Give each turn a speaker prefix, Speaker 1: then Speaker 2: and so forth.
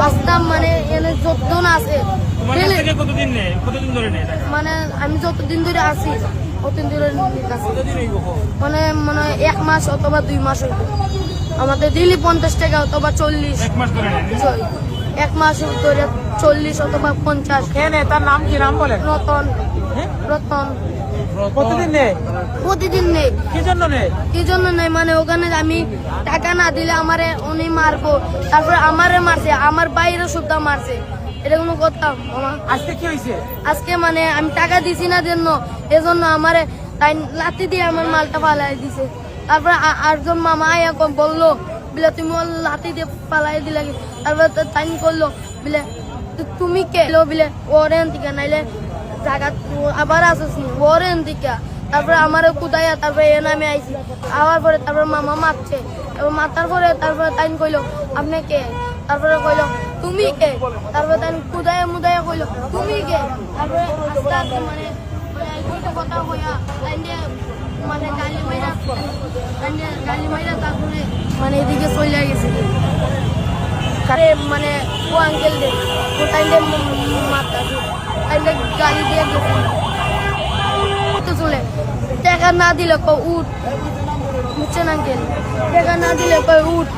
Speaker 1: আসতাম মানে এনে যতজন আছে
Speaker 2: তোমার কাছ
Speaker 1: ঠেলে-
Speaker 2: থেকে কতদিন নেয়? কতদিন ধরে নেয় টাকা?
Speaker 1: মানে আমি যতদিন ধরে আছি অতদিন ধরে মানে মানে এক মাস অথবা দুই মাস হইবে। আমাদের দিলি পঞ্চাশ টাকা অথবা চল্লিশ।
Speaker 2: এক মাস ধরে নেয়
Speaker 1: ছয়। এক মাস ধরে চল্লিশ অথবা পঞ্চাশ।
Speaker 3: তার নাম কি? নাম বলেন।
Speaker 1: রতন।
Speaker 3: হ্যাঁ?
Speaker 1: রতন।
Speaker 3: প্রতিদিন নেয়
Speaker 1: প্রতিদিন নেই।
Speaker 3: কি জন্য নেয়
Speaker 1: কি জন্য নেই? মানে ওখানে আমি টাকা না দিলে আমারে উনি মারবো। তারপরে আমারে মারছে আমার বাইরে সুদ্ধা মারছে। এটা কোনো কথা মামা।
Speaker 3: আজকে কি হয়েছে?
Speaker 1: আজকে মানে আমি টাকা দিছি না জন্য এজন্য আমারে তাই লাতি দিয়ে আমার মালটা পালাই দিছে। তারপরে আরেকজন মামা আয়া বলল বলে তুমি ওর লাতি দিয়ে পালাই দিলে? তারপরে তাই করল বলে তুমি কে? বলে ওরেন থেকে নাইলে আবার আসিস নি ওরেন থেকে তারপরে আমার কোথায় তারপরে এ নামে আইছি। আবার পরে তারপরে মামা মারছে। এবার মাতার পরে তারপরে তাই কইলো, আপনি কে? তারপরে কইলো, তুমি কে? তারপরে তাই কুদায় মুদায় কইলো, তুমি কে? তারপরে আস্তে আস্তে মানে মানে কথা কইয়া তাই দিয়ে মানে গালি মাইরা গালি মাইরা তারপরে মানে এদিকে চলে গেছে। মানে ও আঙ্কেল দে। ও তাই দিয়ে গাড়ি দিয়ে গেছে। চলে। টাকা না দিলে কো উঠ। বুঝছেন আঙ্কেল টাকা না দিলে কই উঠ।